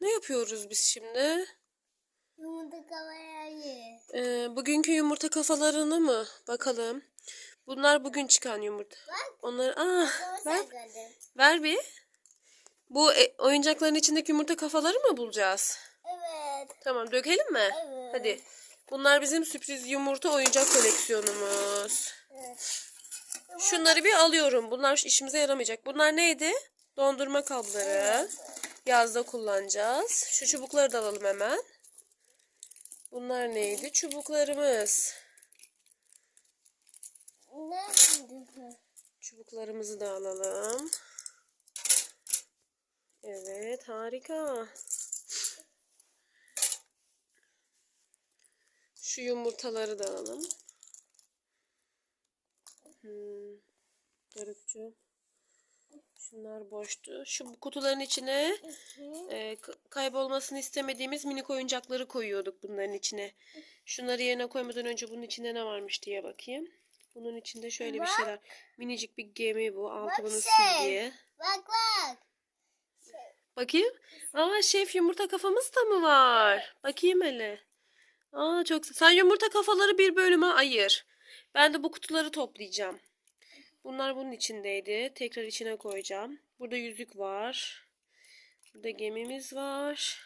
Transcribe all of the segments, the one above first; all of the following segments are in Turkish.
Ne yapıyoruz biz şimdi? Yumurta kavayayı. Ee, bugünkü yumurta kafalarını mı? Bakalım. Bunlar bugün çıkan yumurta. Bak. Onları aa ver. Ver. Bir. Bu e, oyuncakların içindeki yumurta kafaları mı bulacağız? Evet. Tamam dökelim mi? Evet. Hadi. Bunlar bizim sürpriz yumurta oyuncak koleksiyonumuz. Evet. Şunları bir alıyorum. Bunlar işimize yaramayacak. Bunlar neydi? Dondurma kabları. Yazda kullanacağız. Şu çubukları da alalım hemen. Bunlar neydi? Çubuklarımız. Çubuklarımızı da alalım. Evet, harika. Şu yumurtaları da alalım. Hmm. Dorukcuğum. Şunlar boştu. Şu kutuların içine e, kaybolmasını istemediğimiz minik oyuncakları koyuyorduk bunların içine. Şunları yerine koymadan önce bunun içinde ne varmış diye bakayım. Bunun içinde şöyle bir Bak. şeyler. Minicik bir gemi bu. Altı Bak bunun şey. silgiye. Bak bak. Bakayım. Aa şef yumurta kafamız da mı var? Bakayım hele. Aa çok Sen yumurta kafaları bir bölüme ayır. Ben de bu kutuları toplayacağım. Bunlar bunun içindeydi. Tekrar içine koyacağım. Burada yüzük var. Burada gemimiz var.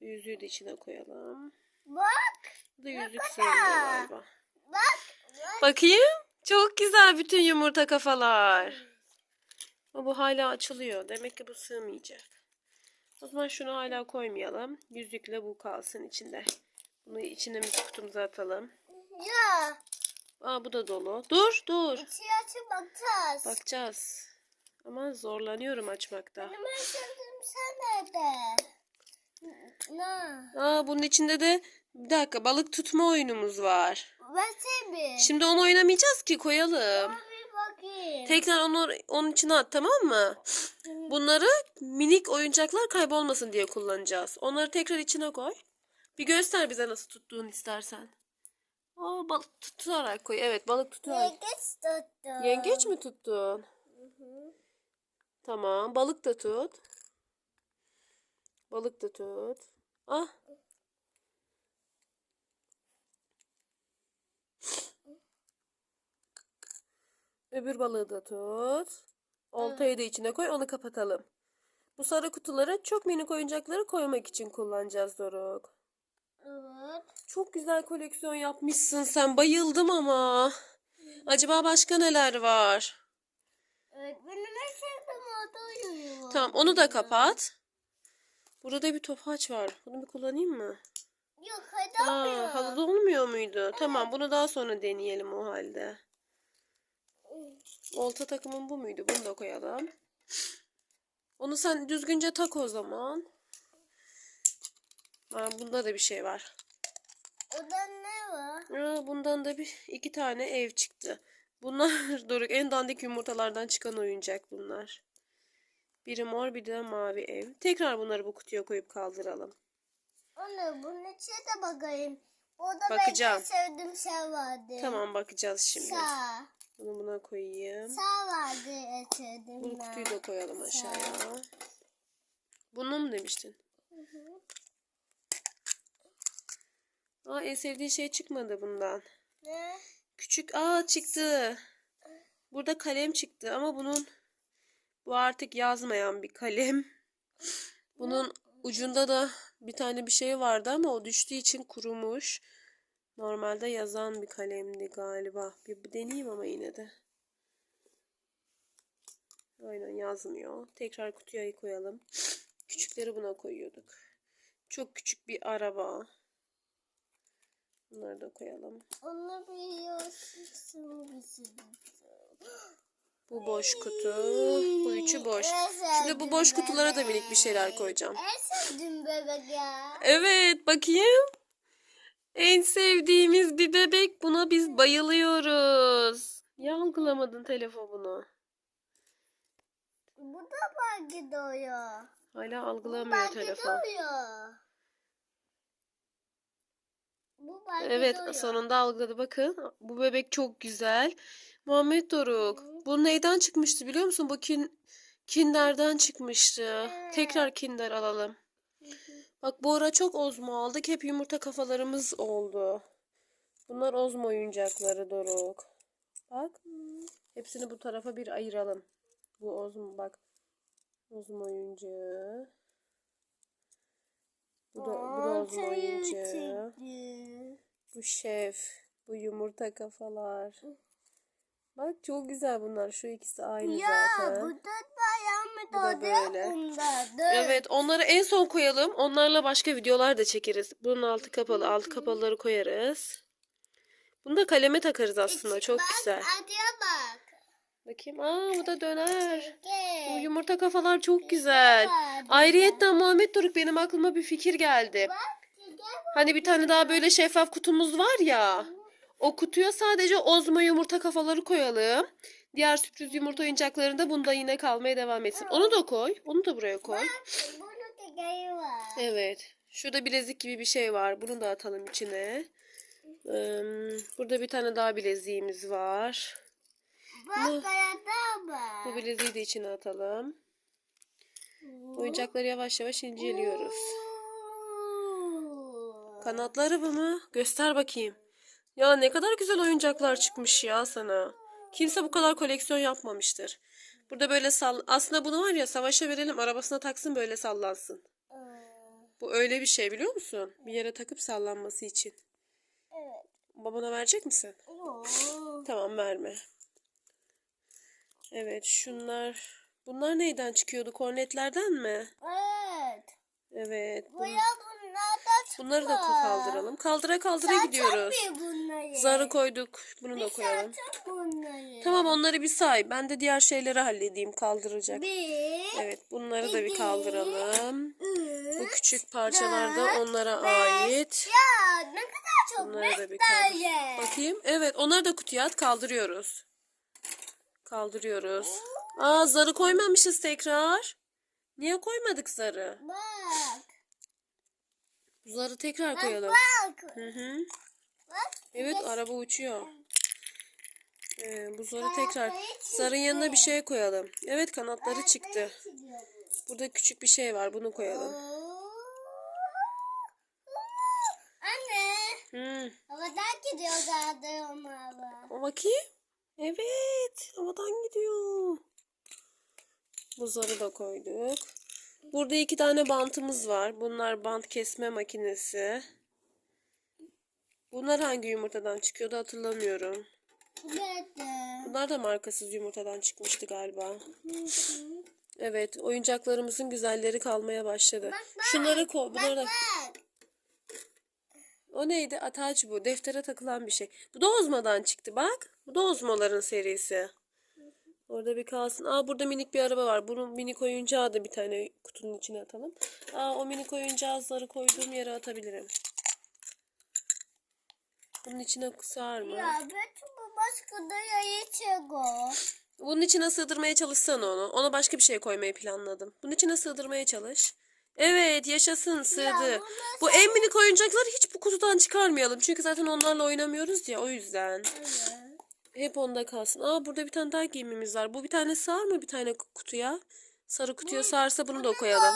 Yüzüğü de içine koyalım. Bak. Bu da yüzük sayılıyor galiba. Bak. Bak. Bakayım. Çok güzel bütün yumurta kafalar. Ama bu hala açılıyor. Demek ki bu sığmayacak. O zaman şunu hala koymayalım. Yüzükle bu kalsın içinde. Bunu içine mi kutumuza atalım. Ya. Aa bu da dolu. Dur dur. İçi açıp bakacağız. Bakacağız. Ama zorlanıyorum açmakta. Benim en sevdiğim sen nerede? Ne? Aa bunun içinde de bir dakika balık tutma oyunumuz var. Bir. Şimdi onu oynamayacağız ki koyalım. Bakayım. Tekrar onu onun içine at tamam mı? Bunları minik oyuncaklar kaybolmasın diye kullanacağız. Onları tekrar içine koy. Bir göster bize nasıl tuttuğunu istersen. Aa balık tutarak koy. Evet balık tutarak. Yengeç tuttum. Yengeç mi tuttun? Tamam. Balık da tut. Balık da tut. Ah. Öbür balığı da tut. Oltayı da içine koy. Onu kapatalım. Bu sarı kutuları çok minik oyuncakları koymak için kullanacağız Doruk. Evet. Çok güzel koleksiyon yapmışsın sen. Bayıldım ama. Acaba başka neler var? En sevdiğim orada. Tamam onu da kapat. Burada bir topaç var. Bunu bir kullanayım mı? Yok hadi olmuyor. Aa, halıda olmuyor muydu? Tamam bunu daha sonra deneyelim o halde. Olta takımın bu muydu? Bunu da koyalım. Onu sen düzgünce tak o zaman. Aa, bunda da bir şey var. Orada ne var? Aa, bundan da bir iki tane ev çıktı. Bunlar Doruk en dandik yumurtalardan çıkan oyuncak bunlar. Biri mor bir de mavi ev. Tekrar bunları bu kutuya koyup kaldıralım. Anne bunun içine de bakayım. Orada Bakacağım. benim en sevdiğim şey vardı. Tamam bakacağız şimdi. Sağ. Bunu buna koyayım. Sağ vardı sevdiğim Bu ben. kutuyu da koyalım aşağıya. Bunu mu demiştin? Aa en sevdiğin şey çıkmadı bundan. Ne? Küçük aa çıktı. Burada kalem çıktı ama bunun bu artık yazmayan bir kalem. Bunun ucunda da bir tane bir şey vardı ama o düştüğü için kurumuş. Normalde yazan bir kalemdi galiba. Bir, deneyeyim ama yine de. Aynen yazmıyor. Tekrar kutuya koyalım. Küçükleri buna koyuyorduk. Çok küçük bir araba. Bunları da koyalım. Onu biliyorsun bizim. Bu boş kutu. Bu üçü boş. Şimdi bu boş kutulara da minik bir şeyler koyacağım. En sevdiğim bebek ya. Evet bakayım. En sevdiğimiz bir bebek. Buna biz bayılıyoruz. Ya algılamadın telefonu. Bu da belki doyuyor. Hala algılamıyor belki telefon. Bu Evet doyuyor. sonunda algıladı. Bakın bu bebek çok güzel. Muhammed Doruk. Bu neyden çıkmıştı biliyor musun? Bu kin, Kinder'den çıkmıştı. Tekrar Kinder alalım. Bak bu ara çok Ozmo aldık. Hep yumurta kafalarımız oldu. Bunlar Ozmo oyuncakları Doruk. Bak. Hepsini bu tarafa bir ayıralım. Bu Ozmo bak. Ozmo oyuncağı. Bu da, bu da Ozmo oyuncağı. Bu şef. Bu yumurta kafalar. Bak çok güzel bunlar. Şu ikisi aynı Ya zaten. bu da bayağı mı da doğru böyle. bunda? Evet onları en son koyalım. Onlarla başka videolar da çekeriz. Bunun altı kapalı. Altı kapalıları koyarız. Bunu da kaleme takarız aslında. Çok güzel. Hadiye bak. Bakayım. Aa bu da döner. Bu yumurta kafalar çok güzel. Ayrıyetten Muhammed Doruk benim aklıma bir fikir geldi. Hani bir tane daha böyle şeffaf kutumuz var ya. O kutuya sadece ozma yumurta kafaları koyalım. Diğer sürpriz yumurta oyuncaklarını da bunda yine kalmaya devam etsin. Onu da koy. Onu da buraya koy. Evet. Şurada bilezik gibi bir şey var. Bunu da atalım içine. Burada bir tane daha bileziğimiz var. Bak. Bu bileziği de içine atalım. Oyuncakları yavaş yavaş inceliyoruz. Kanatlı araba mı? Göster bakayım. Ya ne kadar güzel oyuncaklar çıkmış ya sana. Kimse bu kadar koleksiyon yapmamıştır. Burada böyle sall... Aslında bunu var ya savaşa verelim arabasına taksın böyle sallansın. Bu öyle bir şey biliyor musun? Bir yere takıp sallanması için. Evet. Babana verecek misin? Yok. Tamam verme. Evet şunlar. Bunlar neyden çıkıyordu? Kornetlerden mi? Evet. Evet. bun- Buraya bunlar da çıkar. Bunları da kaldıralım. Kaldıra kaldıra gidiyoruz. Bunları. Zarı koyduk. Bunu da koyalım. bunları. Tamam onları bir say. Ben de diğer şeyleri halledeyim kaldıracak. Bir, Evet bunları da bir kaldıralım. Bu üç. küçük parçalar da onlara ait. Ya ne kadar çok Bunları da bir kaldır. Bakayım. Evet onları da kutuya at kaldırıyoruz. Kaldırıyoruz. Aa zarı koymamışız tekrar. Niye koymadık zarı? Bak. Zarı tekrar koyalım. Bak. Hı hı. Bak. Evet araba uçuyor. Ee, bu zarı tekrar. Zarın yanına bir şey koyalım. Evet kanatları çıktı. Çıkıyor. Burada küçük bir şey var. Bunu koyalım. Anne. Hmm. Havadan gidiyor zaten onlarla. O bakayım. Evet. Havadan gidiyor. Bu zarı da koyduk. Burada iki tane bantımız var. Bunlar bant kesme makinesi. Bunlar hangi yumurtadan çıkıyordu hatırlamıyorum. Bunlar da markasız yumurtadan çıkmıştı galiba. Evet, oyuncaklarımızın güzelleri kalmaya başladı. Şunları koy. Bunları da... O neydi? Ataç bu. Deftere takılan bir şey. Bu da Ozma'dan çıktı bak. Bu da Ozmo'ların serisi. Orada bir kalsın. Aa burada minik bir araba var. Bunun minik oyuncağı da bir tane kutunun içine atalım. Aa o minik oyuncağızları koyduğum yere atabilirim. Bunun içine sığar mı? Ya ben bu başka da çıkıyor. Bunun içine sığdırmaya çalışsana onu. Ona başka bir şey koymayı planladım. Bunun içine sığdırmaya çalış. Evet yaşasın sığdı. bunlar Bu en minik oyuncakları hiç bu kutudan çıkarmayalım. Çünkü zaten onlarla oynamıyoruz ya o yüzden. Evet. Hep onda kalsın. Aa burada bir tane daha gemimiz var. Bu bir tane sığar mı bir tane kutuya? Sarı kutuya sığarsa bunu da koyalım.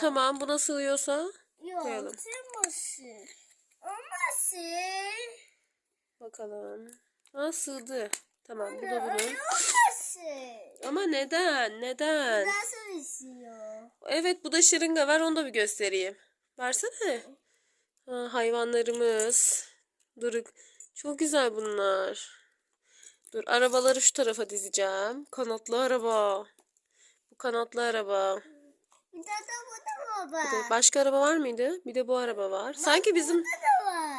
Tamam buna sığıyorsa Yok. koyalım. Sığmasın. Olmasın. bakalım. Ha sığdı. Tamam bu da bunun. Olmasın. Ama neden? Neden? Nasıl istiyor? Evet bu da şırınga ver onu da bir göstereyim. Versene. Ha, hayvanlarımız. Dur. Çok güzel bunlar. Dur arabaları şu tarafa dizeceğim. Kanatlı araba. Bu kanatlı araba. Bir de bu da baba. Bir de başka araba var mıydı? Bir de bu araba var. Sanki bizim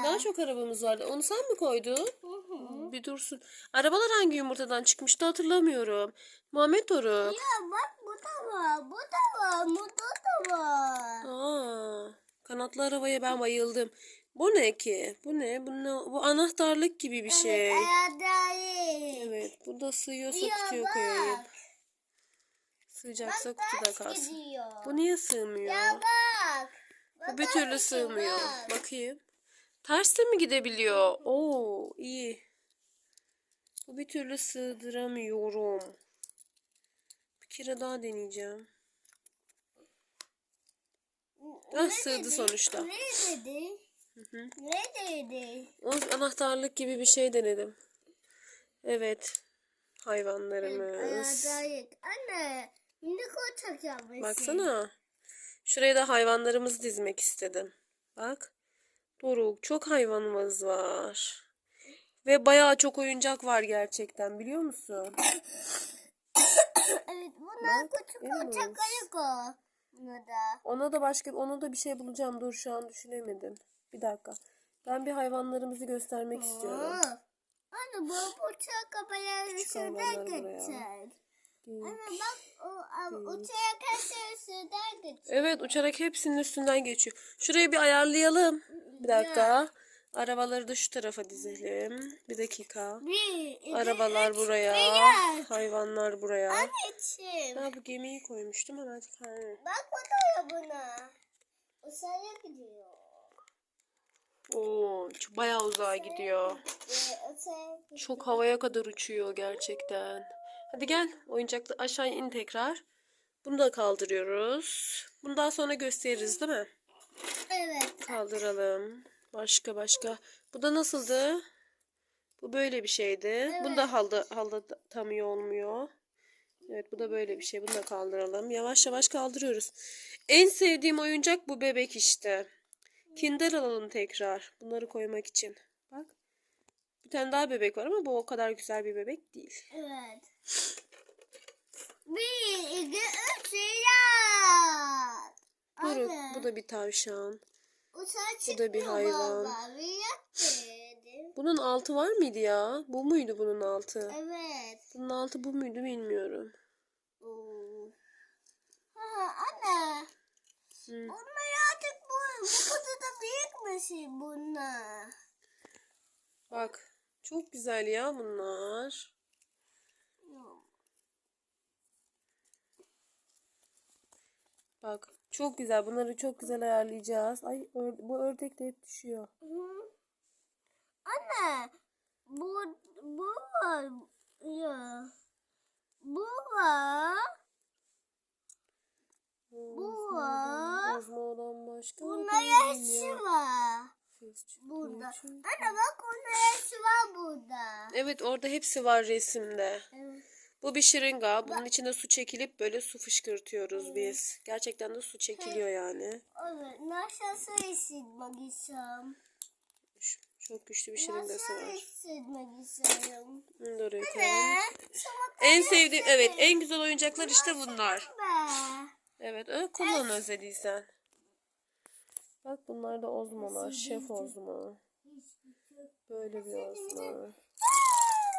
daha çok arabamız vardı. Onu sen mi koydun? Hı hı. Bir dursun. Arabalar hangi yumurtadan çıkmıştı hatırlamıyorum. Muhammed Doruk. Ya bak bu da var. Bu da var. Bu da var. Aa, kanatlı arabaya ben bayıldım. Bu ne ki? Bu ne? Bu, ne? bu anahtarlık gibi bir şey. Evet, ayadayı. Evet, bu da sığıyorsa kutuya bak. koyayım. Sığacaksa kutuda Ters kalsın. gidiyor. Bu niye sığmıyor? Ya bak. Bu bir türlü sığmıyor. Bakayım. Ters de mi gidebiliyor? Oo, iyi. Bu bir türlü sığdıramıyorum. Bir kere daha deneyeceğim. Ne Ah, sığdı sonuçta. Ne dedi? Hı. Ne dedi? O anahtarlık gibi bir şey denedim. Evet. Hayvanlarımız. Ayadayık. Anne. Minik uçak yapmışsın. Baksana. Şuraya da hayvanlarımızı dizmek istedim. Bak. Doruk çok hayvanımız var. Ve bayağı çok oyuncak var gerçekten biliyor musun? Evet bunlar küçük görüyor uçak musun? ayık o. Buna da. Ona da başka ona da bir şey bulacağım. Dur şu an düşünemedim. Bir dakika. Ben bir hayvanlarımızı göstermek istiyorum. Aa. Anne bu uçak kapayan buraya. geçer. Anne bak o uçak kapayan üstünden geçer. Evet uçarak hepsinin üstünden geçiyor. Şurayı bir ayarlayalım. Bir dakika. Arabaları da şu tarafa dizelim. Bir dakika. Bir, Arabalar üç, buraya. beyaz. Hayvanlar buraya. Anneciğim. Ha bu gemiyi koymuştum hemen. Bak da buna. Uzaya gidiyor. Oo, çok- bayağı uzağa gidiyor. Çok havaya kadar uçuyor gerçekten. Hadi gel oyuncakla aşağı in tekrar. Bunu da kaldırıyoruz. Bunu daha sonra gösteririz değil mi? Evet. Kaldıralım. Başka başka. Bu da nasıldı? Bu böyle bir şeydi. Bunu da halda, halda tam iyi olmuyor. Evet bu da böyle bir şey. Bunu da kaldıralım. Yavaş yavaş kaldırıyoruz. En sevdiğim oyuncak bu bebek işte. Kinder alalım tekrar. Bunları koymak için. Bak. Bir tane daha bebek var ama bu o kadar güzel bir bebek değil. Evet. Bir, iki, üç. Doruk, Anne. bu da bir tavşan. Bu da bir hayvan. Bunun altı var mıydı ya? Bu muydu bunun altı? Evet. Bunun altı bu muydu bilmiyorum. Oo. Ha, anne. Hı. Artık bu, kadar da büyükmüş bunlar. Bak. Çok güzel ya bunlar. Bak. Çok güzel. Bunları çok güzel ayarlayacağız. Ay ör- bu ördek de hep düşüyor. Hı. Anne. Bu, bu var. Ya. Bu var. Bu var. Ozmo'dan başka. Hepsi var. Burada. Anne bak onun hepsi var burada. Evet orada hepsi var resimde. Evet. Bu bir şırınga. Bunun içine su çekilip böyle su fışkırtıyoruz biz. Gerçekten de su çekiliyor yani. Evet. Nasıl su hissetmek istiyorum. Çok güçlü bir şırıngası Nasıl var. hissetmek istiyorum. Sana En sevdiğim evet en güzel oyuncaklar işte bunlar. Evet öyle kullan özlediysen. Bak bunlar da ozmolar. Şef ozmo. Böyle bir ozmo.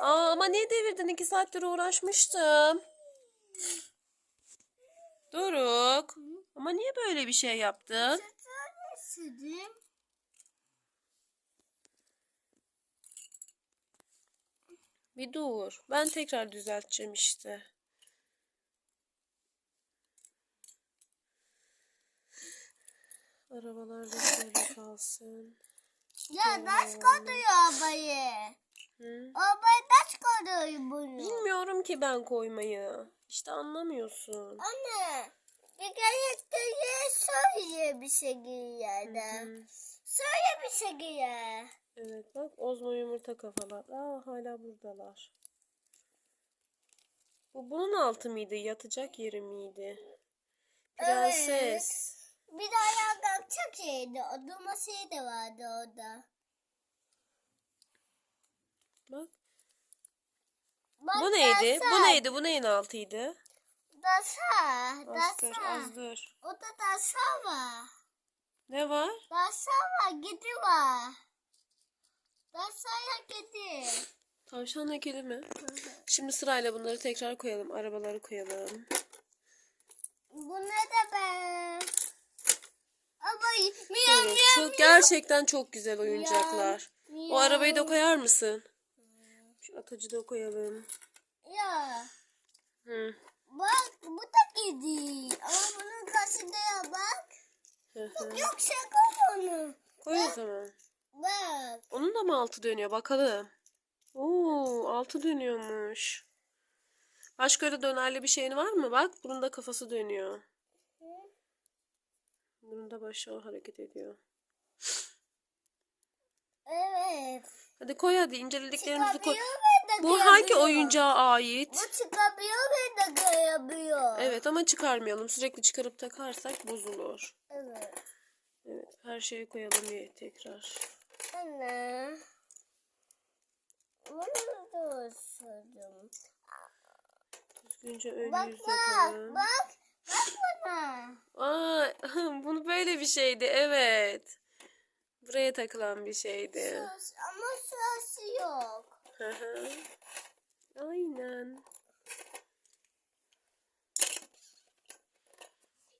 Aa ama niye devirdin? İki saattir uğraşmıştım. Doruk. Ama niye böyle bir şey yaptın? Bir dur. Ben tekrar düzelteceğim işte. Arabalar da şöyle kalsın. Ya taş koyuyor abayı. Hı? Abayı taş koyuyor bunu. Bilmiyorum ki ben koymayı. İşte anlamıyorsun. Anne. Bir kere söyle bir. Hı. Söyle bir ya. Evet bak Ozmo yumurta kafalar. Aa hala buradalar. Bu bunun altı mıydı? Yatacak yeri miydi? Prenses. Bir de kalkacak şeydi. O durma şey de vardı orada. Bak. Bak, Bu neydi? dasa. Bu neydi? Bu neyin altıydı? Dasa. Az dur, Dasa. az dur. O da dasa var. Ne var? Dasa var. Gidi var. Dasaya gidi. Tavşan heykeli mi? Şimdi sırayla bunları tekrar koyalım. Arabaları koyalım. Bu ne de be? Ama miyav Evet, çok gerçekten çok güzel oyuncaklar. O arabayı da koyar mısın? Şu atacı da koyalım. Ya. Hı. Bak bu da kedi. Ama bunun karşısında ya bak. Hı. Yok koy onu. Koy o zaman. Bak. Onun da mı altı dönüyor? Bakalım. Oo, altı dönüyormuş. Başka öyle dönerli bir şeyin var mı? Bak bunun da kafası dönüyor. Bunun da başı o hareket ediyor. Evet. Hadi koy hadi incelediklerimizi koy. Çıkabiliyor ve de Bu hangi oyuncağa ait? Bu çıkabiliyor ve de kayabiliyor. Evet ama çıkarmayalım. Sürekli çıkarıp takarsak bozulur. Evet. Evet her şeyi koyalım ye tekrar. Anne. Bunu da ısırdım. Düzgünce ön Bak yüz bak yapalım. bak. Bana. Aa, bunu böyle bir şeydi evet. Buraya takılan bir şeydi. Sus, ama sırası yok. Hı hı. Aynen.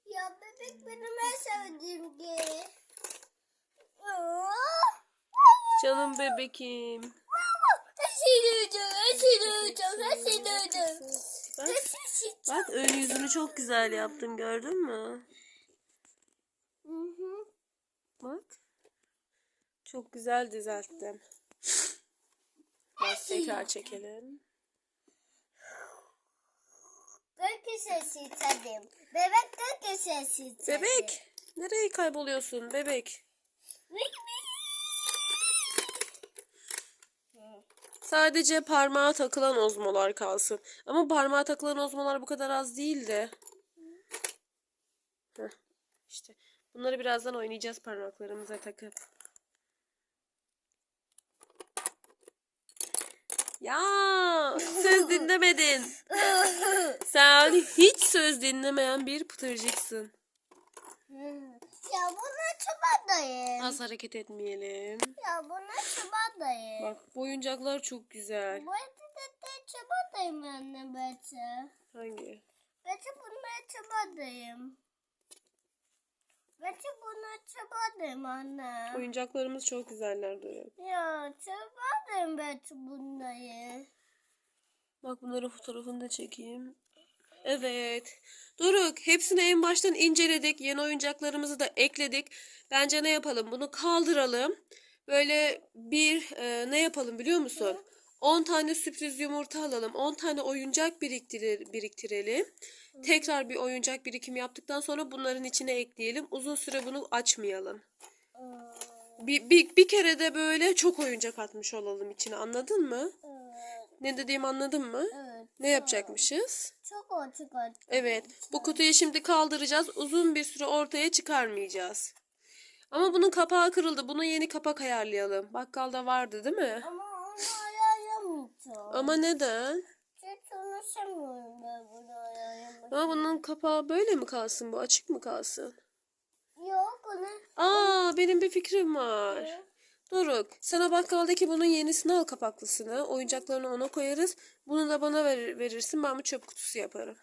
Ya bebek benim en sevdiğim gibi. Canım bebekim. Esireceğim, esireceğim, esireceğim. Bak, Esireceğim. Bak ön yüzünü çok güzel yaptım gördün mü? Hı hı. Bak. Çok güzel düzelttim. Biraz tekrar çekelim. Gök sesi tadım. Bebek gök sesi tadım. Bebek. Nereye kayboluyorsun bebek? Sadece parmağa takılan ozmolar kalsın. Ama parmağa takılan ozmolar bu kadar az değil de. Heh, işte bunları birazdan oynayacağız parmaklarımıza takıp. Ya söz dinlemedin. Sen hiç söz dinlemeyen bir pıtırcıksın. Ya buna çabadayım. Az hareket etmeyelim. Ya buna çabadayım. Bak bu oyuncaklar çok güzel. Bu evde de çabadayım anne Bete. Hangi? Bete buna çabadayım. Bete buna çabadayım anne. Oyuncaklarımız çok güzeller Doruk. Ya çabadayım Bete bunları. Bak bunların fotoğrafını da çekeyim. Evet. Doruk hepsini en baştan inceledik. Yeni oyuncaklarımızı da ekledik. Bence ne yapalım? Bunu kaldıralım. Böyle bir e, ne yapalım biliyor musun? 10 tane sürpriz yumurta alalım. 10 tane oyuncak biriktirir, biriktirelim. Tekrar bir oyuncak birikimi yaptıktan sonra bunların içine ekleyelim. Uzun süre bunu açmayalım. Bir, bir, bir kere de böyle çok oyuncak atmış olalım içine anladın mı? Ne dediğimi anladın mı? Evet. Ne yapacakmışız? Çok açık açık. Evet. Bu kutuyu şimdi kaldıracağız. Uzun bir süre ortaya çıkarmayacağız. Ama bunun kapağı kırıldı. Buna yeni kapak ayarlayalım. Bakkalda vardı değil mi? Ama onu ayarlamayacağım. Ama neden? Hiç konuşamıyorum ben bunu ayarlamak. Ama bunun kapağı böyle mi kalsın bu? Açık mı kalsın? Yok onu. Aa benim bir fikrim var. Doruk sen o bakkaldaki bunun yenisini al kapaklısını. Oyuncaklarını ona koyarız. Bunu da bana ver- verirsin. Ben bu çöp kutusu yaparım.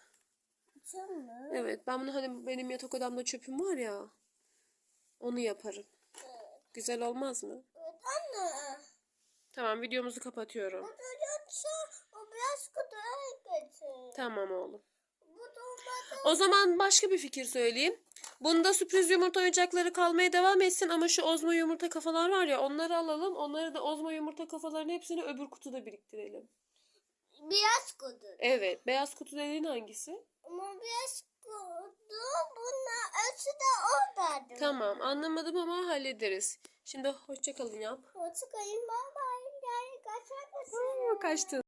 Mi? Evet ben bunu hani benim yatak odamda çöpüm var ya. Onu yaparım. Güzel olmaz mı? Evet anne. Tamam videomuzu kapatıyorum. Bu da yoksa o biraz kutuya getir. Tamam oğlum. Bu da olmadı. O zaman başka bir fikir söyleyeyim. Bunda sürpriz yumurta oyuncakları kalmaya devam etsin ama şu ozma yumurta kafalar var ya onları alalım. Onları da ozma yumurta kafaların hepsini öbür kutuda biriktirelim. Biraz kutu. Evet. Beyaz kutu dediğin hangisi? Ama biraz kutu bunlar ölçü de oradadır. Tamam anlamadım ama hallederiz. Şimdi hoşça kalın yap. Hoşçakalın. Bye bye. Yani kaçar mısın? Kaçtın.